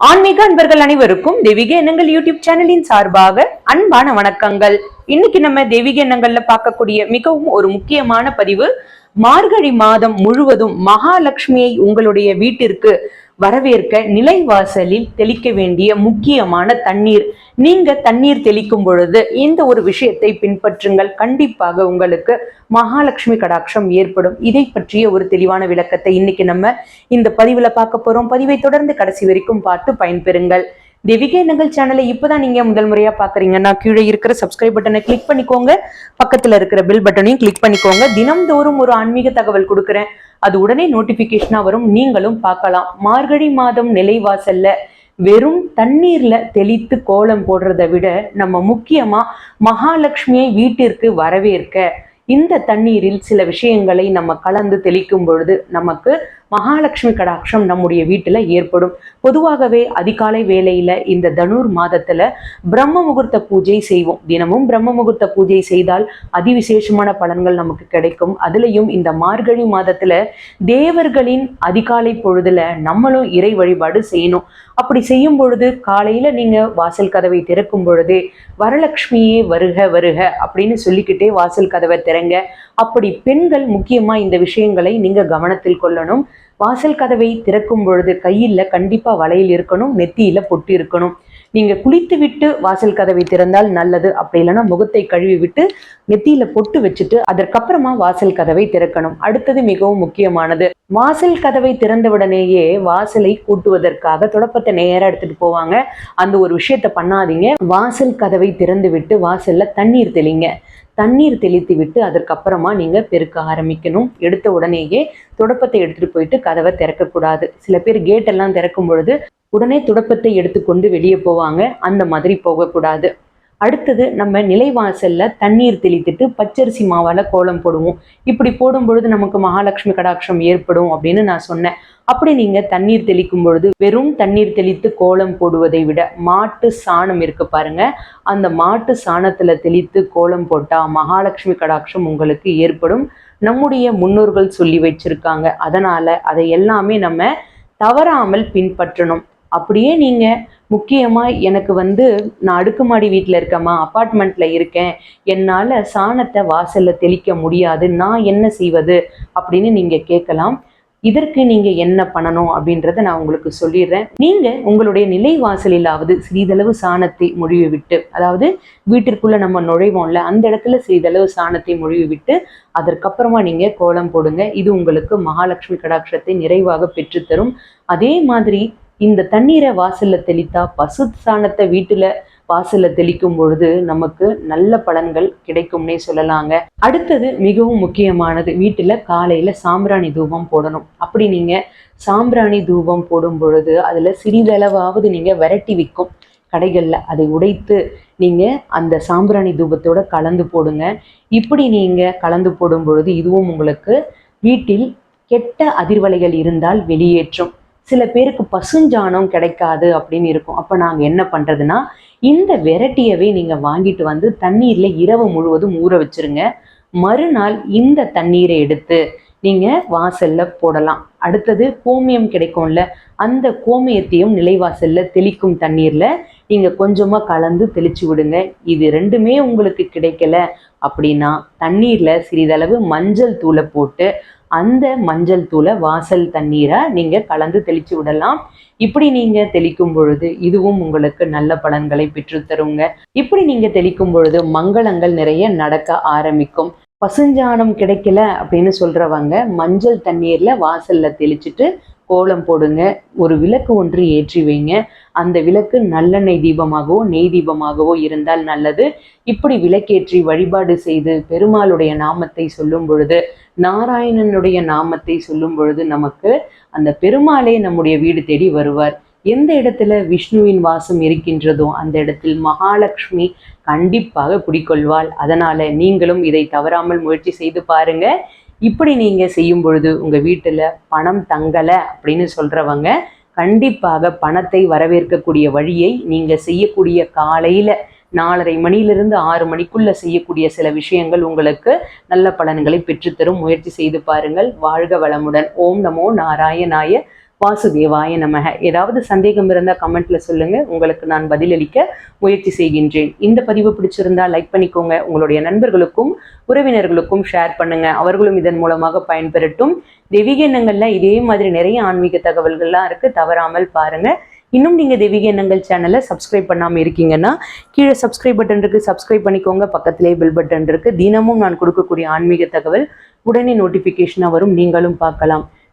ஆன்மீக அன்பர்கள் அனைவருக்கும் தெய்வீக எண்ணங்கள் யூடியூப் சேனலின் சார்பாக அன்பான வணக்கங்கள். இன்னைக்கு நம்ம தெய்வீக எண்ணங்கள்ல பார்க்கக்கூடிய மிகவும் ஒரு முக்கியமான பதிவு மார்கழி மாதம் முழுவதும் மகாலட்சுமியை உங்களுடைய வீட்டிற்கு வரவேற்க நிலைவாசலில் தெளிக்க வேண்டிய முக்கியமான தண்ணீர். நீங்க தண்ணீர் தெளிக்கும் பொழுது இந்த ஒரு விஷயத்தை பின்பற்றுங்கள். கண்டிப்பாக உங்களுக்கு மகாலட்சுமி கடாட்சம் ஏற்படும். இதை பற்றிய ஒரு தெளிவான விளக்கத்தை இன்னைக்கு நம்ம இந்த பதிவுல பார்க்க போறோம். பதிவை தொடர்ந்து கடைசி வரைக்கும் பார்த்து பயன்பெறுங்கள். தெய்வீக எண்ணங்கள் சேனலை இப்பதான் நீங்க முதல் முறையா பாக்குறீங்கன்னா கீழே இருக்கிற சப்ஸ்கிரைப் பட்டனை கிளிக் பண்ணிக்கோங்க. பக்கத்துல இருக்கிற பில் பட்டனையும் கிளிக் பண்ணிக்கோங்க. தினம்தோறும் ஒரு ஆன்மீக தகவல் கொடுக்குறேன். அது உடனே நோட்டிபிகேஷனா வரும். நீங்களும் பார்க்கலாம். மார்கழி மாதம் நிலைவாசல்ல வெறும் தண்ணீர்ல தெளித்து கோலம் போடுறதை விட நம்ம முக்கியமா மகாலட்சுமியை வீட்டிற்கு வரவேற்க இந்த தண்ணீரில் சில விஷயங்களை நம்ம கலந்து தெளிக்கும் பொழுது நமக்கு மகாலட்சுமி கடாட்சம் நம்முடைய வீட்டுல ஏற்படும். பொதுவாகவே அதிகாலை வேலையில் இந்த தனுர் மாதத்துல பிரம்ம முகூர்த்த பூஜை செய்வோம். தினமும் பிரம்ம முகூர்த்த பூஜை செய்தால் அதிவிசேஷமான பலன்கள் நமக்கு கிடைக்கும். அதுலயும் இந்த மார்கழி மாதத்துல தேவர்களின் அதிகாலை பொழுதுல நம்மளும் இறை வழிபாடு செய்யணும். அப்படி செய்யும் பொழுது காலையில நீங்க வாசல் கதவை திறக்கும் பொழுது வரலட்சுமியே வருக வருக அப்படின்னு சொல்லிக்கிட்டே வாசல் கதவை திறங்க அப்படி பெண்கள் முக்கியமா இந்த விஷயங்களை நீங்க கவனத்தில் கொள்ளணும். வாசல் கதவை திறக்கும் பொழுது கையில் கண்டிப்பா வளையல் இருக்கணும் நெத்தியில பொட்டு இருக்கணும். நீங்க குளித்து விட்டு வாசல் கதவை திறந்தால் நல்லது. அப்படி இல்லைன்னா முகத்தை கழுவி விட்டு நெத்தியில பொட்டு வச்சுட்டு அதற்கப்புறமா வாசல் கதவை திறக்கணும். அடுத்தது மிகவும் முக்கியமானது. வாசல் கதவை திறந்தவுடனேயே வாசலை கூட்டுவதற்காக தொடப்பத்தை நேரா எடுத்துட்டு போவாங்க. அந்த ஒரு விஷயத்த பண்ணாதீங்க. வாசல் கதவை திறந்து விட்டு வாசல்ல தண்ணீர் தெளிங்க. தண்ணீர் தெளித்து விட்டு அதற்கப்புறமா நீங்க பெருக்க ஆரம்பிக்கணும். எடுத்த உடனேயே துடப்பத்தை எடுத்துட்டு போயிட்டு கதவை திறக்கக்கூடாது. சில பேர் கேட் எல்லாம் திறக்கும் பொழுது உடனே துடப்பத்தை எடுத்துக்கொண்டு வெளியே போவாங்க. அந்த மாதிரி போகக்கூடாது. அடுத்தது நம்ம நிலைவாசல்ல தண்ணீர் தெளித்துட்டு பச்சரிசி மாவால கோலம் போடுவோம். இப்படி போடும் பொழுது நமக்கு மகாலட்சுமி கடாட்சம் ஏற்படும் அப்படின்னு நான் சொன்னேன். அப்படி நீங்க தண்ணீர் தெளிக்கும் பொழுது வெறும் தண்ணீர் தெளித்து கோலம் போடுவதை விட மாட்டு சாணம் இருக்கு பாருங்க. அந்த மாட்டு சாணத்துல தெளித்து கோலம் போட்டா மகாலட்சுமி கடாட்சம் உங்களுக்கு ஏற்படும். நம்முடைய முன்னோர்கள் சொல்லி வச்சிருக்காங்க. அதனால அதை எல்லாமே நம்ம தவறாமல் பின்பற்றணும். அப்படியே நீங்க முக்கியமா எனக்கு வந்து நான் அடுக்குமாடி வீட்டில் இருக்கேம்மா அப்பார்ட்மெண்ட்ல இருக்கேன் என்னால சாணத்தை வாசல்ல தெளிக்க முடியாது நான் என்ன செய்வது அப்படின்னு நீங்க கேட்கலாம். இதற்கு நீங்க என்ன பண்ணணும் அப்படின்றத நான் உங்களுக்கு சொல்லிடுறேன். நீங்க உங்களுடைய நிலை வாசலிலாவது சிறிதளவு சாணத்தை மொழிவு விட்டு அதாவது வீட்டிற்குள்ள நம்ம நுழைவோம்ல அந்த இடத்துல சிறிதளவு சாணத்தை மொழிவு விட்டு அதற்கப்புறமா நீங்க கோலம் போடுங்க. இது உங்களுக்கு மகாலட்சுமி கடாட்சத்தை நிறைவாக பெற்றுத்தரும். அதே மாதிரி இந்த தண்ணீரை வாசல்ல தெளித்தா பசு சாணத்தை வீட்டுல வாசல்ல தெளிக்கும் பொழுது நமக்கு நல்ல பலன்கள் கிடைக்கும்னே சொல்லலாங்க. அடுத்தது மிகவும் முக்கியமானது வீட்டுல காலையில சாம்பிராணி தூபம் போடணும். அப்படி நீங்க சாம்பிராணி தூபம் போடும் பொழுது அதுல சிறிதளவாவது நீங்க விரட்டி விற்கும் கடைகளில். அதை உடைத்து நீங்கள் அந்த சாம்பிராணி தூபத்தோட கலந்து போடுங்க. இப்படி நீங்கள் கலந்து போடும் பொழுது இதுவும் உங்களுக்கு வீட்டில் கெட்ட அதிர்வலைகள் இருந்தால் வெளியேற்றும். சில பேருக்கு பசுஞ்சாணம் கிடைக்காது அப்படின்னு இருக்கும். அப்போ நாங்கள் என்ன பண்ணுறதுன்னா இந்த வெரைட்டியவே நீங்கள் வாங்கிட்டு வந்து தண்ணீரில் இரவு முழுவதும் ஊற வச்சிருங்க. மறுநாள் இந்த தண்ணீரை எடுத்து நீங்கள் வாசலில் போடலாம். அடுத்தது கோமியம் கிடைக்கும்ல அந்த கோமியத்தையும் நிலைவாசலில் தெளிக்கும் தண்ணீரில் நீங்கள் கொஞ்சமாக கலந்து தெளிச்சு விடுங்க. இது ரெண்டுமே உங்களுக்கு கிடைக்கல அப்படின்னா தண்ணீரில் சிறிதளவு மஞ்சள் தூளை போட்டு அந்த மஞ்சள் தூளை வாசல் தண்ணீரை நீங்கள் கலந்து தெளித்து விடலாம். இப்படி நீங்கள் தெளிக்கும் பொழுது இதுவும் உங்களுக்கு நல்ல பலன்களை பெற்றுத்தருங்க இப்படி நீங்கள் தெளிக்கும் பொழுது மங்களங்கள் நிறைய நடக்க ஆரம்பிக்கும். பசுஞ்சாணம் கிடைக்கல அப்படின்னு சொல்றவங்க மஞ்சள் தண்ணீரில் வாசலில் தெளிச்சுட்டு கோலம் போடுங்க. ஒரு விளக்கு ஒன்று ஏற்றி வைங்க. அந்த விளக்கு நல்லெண்ணெய் தீபமாகவோ நெய் தீபமாகவோ இருந்தால் நல்லது. இப்படி விளக்கேற்றி வழிபாடு செய்து பெருமாளுடைய நாமத்தை சொல்லும் பொழுது நாராயணனுடைய நாமத்தை சொல்லும் பொழுது நமக்கு அந்த பெருமாளே நம்முடைய வீடு தேடி வருவார். எந்த இடத்துல விஷ்ணுவின் வாசம் இருக்கின்றதோ அந்த இடத்தில் மகாலட்சுமி கண்டிப்பாக குடிக்கொள்வாள். அதனால நீங்களும் இதை தவறாமல் முயற்சி செய்து பாருங்க. இப்படி நீங்க செய்யும் பொழுது உங்க வீட்டுல பணம் தங்கல அப்படின்னு சொல்றவங்க கண்டிப்பாக பணத்தை வரவேற்கக்கூடிய வழியை நீங்கள் செய்யக்கூடிய காலையில் நாலரை மணியிலிருந்து ஆறு மணிக்குள்ள செய்யக்கூடிய சில விஷயங்கள் உங்களுக்கு நல்ல பலன்களை பெற்றுத்தரும். முயற்சி செய்து பாருங்கள். வாழ்க வளமுடன். ஓம் நமோ நாராயணாய வாசுதேவாய நமக. ஏதாவது சந்தேகம் இருந்தால் கமெண்ட்ல சொல்லுங்க. உங்களுக்கு நான் பதிலளிக்க முயற்சி செய்கின்றேன். இந்த பதிவு பிடிச்சிருந்தா லைக் பண்ணிக்கோங்க. உங்களுடைய நண்பர்களுக்கும் உறவினர்களுக்கும் ஷேர் பண்ணுங்க. அவர்களும் இதன் மூலமாக பயன்பெறட்டும். தெய்வீக எண்ணங்கள்ல இதே மாதிரி நிறைய ஆன்மீக தகவல்கள்லாம் இருக்கு. தவறாமல் பாருங்க. இன்னும் நீங்க தெய்வீக எண்ணங்கள் சேனலை சப்ஸ்கிரைப் பண்ணாம இருக்கீங்கன்னா கீழே சப்ஸ்கிரைப் பட்டன் இருக்கு. சப்ஸ்கிரைப் பண்ணிக்கோங்க. பக்கத்திலே பில் பட்டன் இருக்கு. தினமும் நான் கொடுக்கக்கூடிய ஆன்மீக தகவல் உடனே நோட்டிஃபிகேஷனாக வரும். நீங்களும் பார்க்கலாம்.